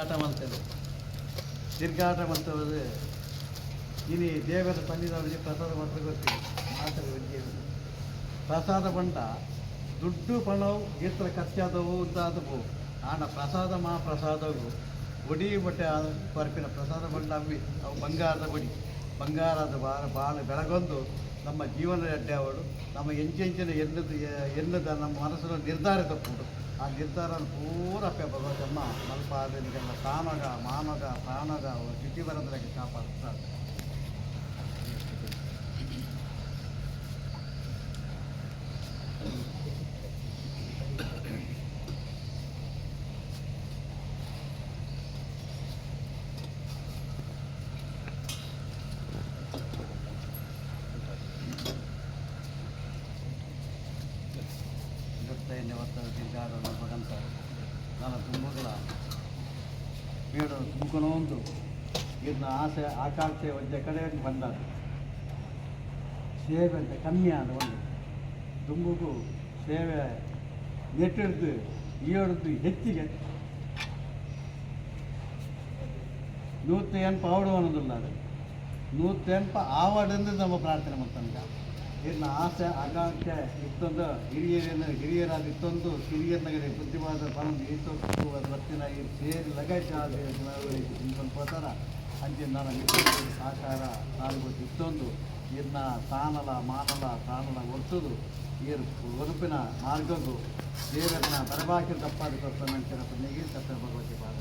ಆಟ ಮಾಡ್ತೇವೆ ತಿರ್ಗಾಟ ಮಾಡ್ತೇವೆ ಇನಿ ದೇವರ ಸನ್ನಿಧಾನದಲ್ಲಿ ಪ್ರಸಾದ ಮಾತ್ರ ಗೊತ್ತಿಲ್ಲ ಮಾತ್ರ ಪ್ರಸಾದ ಬಂಡ ದುಡ್ಡು, ಪಣವು ಗೀತ್ರ ಖರ್ಚಾದವು ಉದ್ದಾದವು ಆಣ ಪ್ರಸಾದ ಮಾ ಪ್ರಸಾದವು ಒಡಿ ಬಟ್ಟೆ ಪರಪಿನ ಪ್ರಸಾದ ಬಂಡ ಅವಿ ಅವು ಬಂಗಾರದ ಬಡಿ. ಬಂಗಾರದ ಬಾಳ ಬಾಳ ಬೆಳಗೊಂದು ನಮ್ಮ ಜೀವನದ ಅಡ್ಡೆ ಅವಳು. ನಮ್ಮ ಎಂಚೆಂಚಿನ ಎನ್ನದ ಎನ್ನದ ನಮ್ಮ ಮನಸ್ಸನ್ನು ನಿರ್ಧಾರ ತಪ್ಪುದು ಆ ನಿರ್ಧಾರ ಪೂರ ಭಗವತಮ್ಮ ಮಲ್ಪ ಮಾಮಗ ತಾನಗ ಮಾನಗ ಪ್ರಾಣಗ ಚಿಟಿ ಬರೋದ್ರಾಗೆ ಕಾಪಾಡ್ತಾರೆ ಇವತ್ತೈದನೇ ವರ್ಷದ ತಿರ್ಗಾಡಲು ಭಗಂತ ನನ್ನ ತುಂಬಗಳ ಬೇಡ ಒಂದು ಇದನ್ನ ಆಸೆ, ಆಕಾಂಕ್ಷೆ ಒಂದೇ ಕಡೆ ಬಂದಾಗ ಸೇವೆ ಅಂತ ಕಮ್ಮಿ ಆದ ಒಂದು. ತುಂಬಗೂ ಸೇವೆ ನೆಟ್ಟಿಡ್ದು ಈಯಡ್ದು ಹೆಚ್ಚಿಗೆ. ನೂತ ಎನ್ಪ ಆವಡು ಅನ್ನೋದಿಲ್ಲ ಅದು. ನೂತ ಎನ್ಪ ಆವಡೆಂದು ನಮ್ಮ ಪ್ರಾರ್ಥನೆ ಮಾಡ್ತಾನೆ. ಇದನ್ನ ಆಸೆ, ಆಕಾಂಕ್ಷೆ ಇತ್ತೊಂದು ಹಿರಿಯರನ್ನು ಹಿರಿಯರಾದ ಇತ್ತೊಂದು ಹಿರಿಯರ್ನಗರಿ ಬುದ್ಧಿವಾದ ಬಂದು ಇತ್ತೊಂದು ಬರ್ತಿನ ಈ ಸೇರಿ ಲಗೇಜ್ ಇಂಕೊಂಡು ಹೋತಾರ ಅಂಚೆ ನಾನು ಇತ್ತೊಂದು ಸಾಕಾರ ಇತ್ತೊಂದು ಇದನ್ನ ತಾನಲ, ಮಾನಲ, ತಾನಲ ಒರೆಸೋದು ಈರು ಒರುಪಿನ ಮಾರ್ಗದ್ದು ದೇವರನ್ನ ಬರಬಾಕಿ ತಪ್ಪಾದ ಕೊಡ್ತಾನೆ ಅಂಚಿನ ಪುಣ್ಯಗೆ ಸತ್ಯ ಭಗವತಿ ಪಾದ